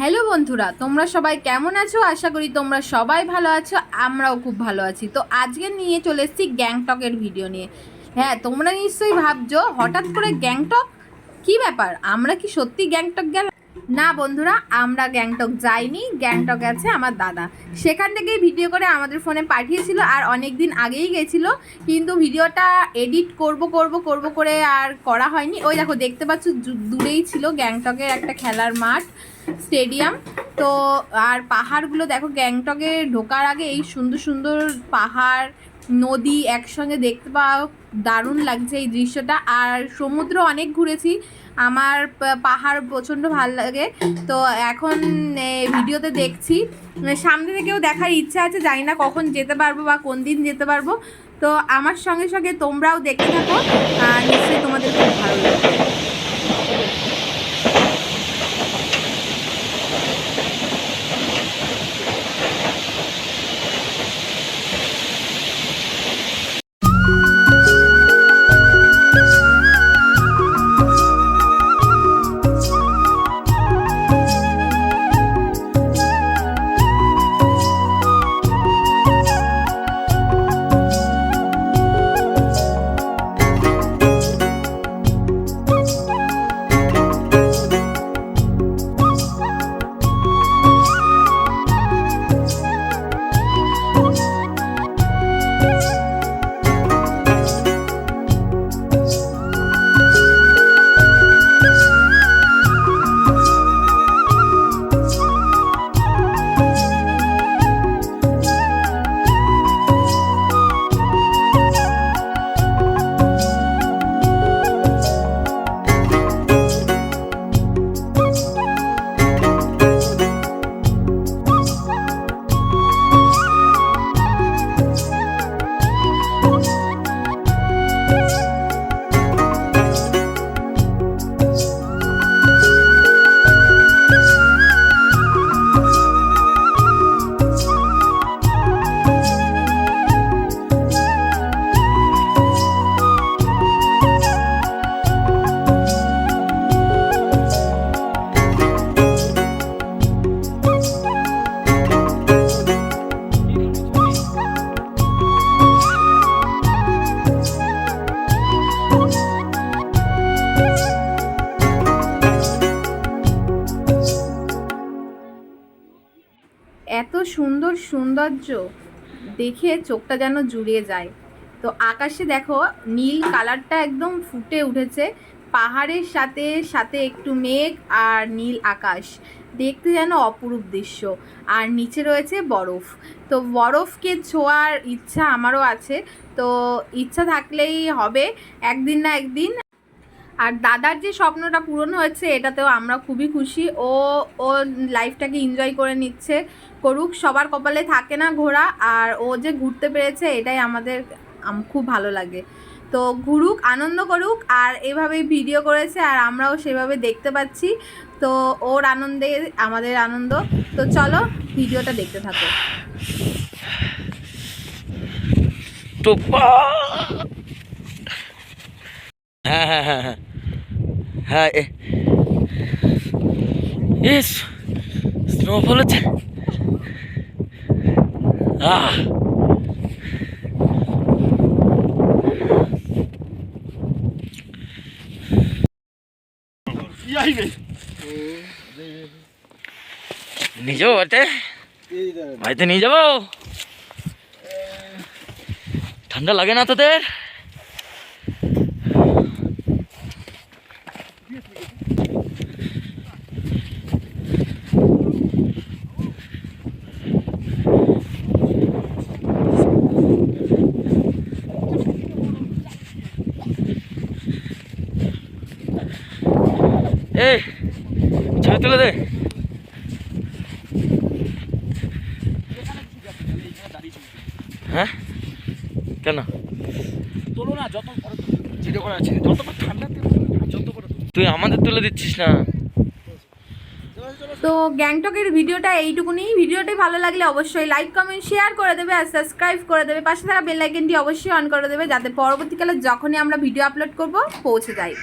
Hello বন্ধুরা, তোমরা সবাই কেমন আছো? আশা করি তোমরা সবাই ভালো আছো, আমরাও খুব ভালো আছি। তো আজকে নিয়ে চলে এসেছি গ্যাংটকের ভিডিও নিয়ে। হ্যাঁ তোমরা নিশ্চয়ই ভাবছ, হঠাৎ করে গ্যাংটক? কি ব্যাপার? আমরা কি সত্যি গ্যাংটক গেলাম? না বন্ধুরা, আমরা গ্যাংটক যাইনি, গ্যাংটক আছে আমার দাদা। সেখান থেকেই ভিডিও করে আমাদের ফোনে পাঠিয়েছিল আর অনেক দিন আগেই গেছিল, কিন্তু ভিডিওটা এডিট করব করব করব করে আর করা হয়নি। ওই দেখো, দেখতে পাচ্ছ দূরেই ছিল গ্যাংটকের একটা খেলার মাঠ, স্টেডিয়াম। তো, আর পাহাড়গুলো দেখো, গ্যাংটকে ঢোকার আগে এই সুন্দর সুন্দর পাহাড় নদী একসঙ্গে দেখতে পাওয়া দারুণ লাগছে এই দৃশ্যটা। আর সমুদ্র অনেক ঘুরেছি। আমার পাহাড় প্রচণ্ড ভালো লাগে। তো এখন ভিডিওতে দেখছি। সামনে থেকেও দেখার ইচ্ছা আছে, জানি না কখন যেতে পারব বা কোন দিন যেতে পারব। তো আমার সঙ্গে সঙ্গে তোমরাও দেখে থাকো। নিশ্চয়ই তোমাদের এত সুন্দর সৌন্দর্য দেখে চোখটা যেন জুড়িয়ে যায়। তো আকাশে দেখো নীল কালারটা একদম ফুটে উঠেছে। পাহাড়ের সাথে সাথে একটু মেঘ আর নীল আকাশ। দেখতে যেন অপরূপ দৃশ্য। আর নিচে রয়েছে বরফ। তো বরফকে ছোঁয়ার ইচ্ছা আমারও আছে। তো ইচ্ছা থাকলেই হবে। একদিন না একদিন আর দাদার যে স্বপ্নটা পূরণ হয়েছে, এটাতেও আমরা খুবই খুশি। ও ও লাইফটাকে এনজয় করে নিচ্ছে। করুক, সবার কপালে থাকে না ঘোরা আর ও যে ঘুরতে পেরেছে, এটাই আমাদের খুব ভালো লাগে। তো ঘুরুক, আনন্দ করুক, আর এভাবেই ভিডিও করেছে, আর আমরাও সেভাবে দেখতে পাচ্ছি। তো ওর আনন্দে, আমাদের আনন্দ। তো চলো ভিডিওটা দেখতে থাকো। হ্যাঁ হ্যাঁ হ্যাঁ হ্যাঁ। হ্যাঁ ইস স্নোফল হচ্ছে আহ। নিয়ে যাব বাড়িতে বাড়িতে নিয়ে যাব। ঠান্ডা লাগে না তোদের? এই ছবি তুলে দে। হ্যাঁ? কেন? তোলো না যত ভিডিও করা আছে। যত ঠান্ডা যত তুই আমাদের তুলে দিচ্ছিস না? তো গ্যাংটকের ভিডিওটা এইটুকুনি। ভিডিওটি ভালো লাগলে অবশ্যই লাইক কমেন্ট শেয়ার করে দেবে আর সাবস্ক্রাইব করে দেবে। পাশে থাকা বেল আইকনটি অবশ্যই অন করে দেবে যাতে পরবর্তীকালে যখনই আমরা ভিডিও আপলোড করব পৌঁছে যায়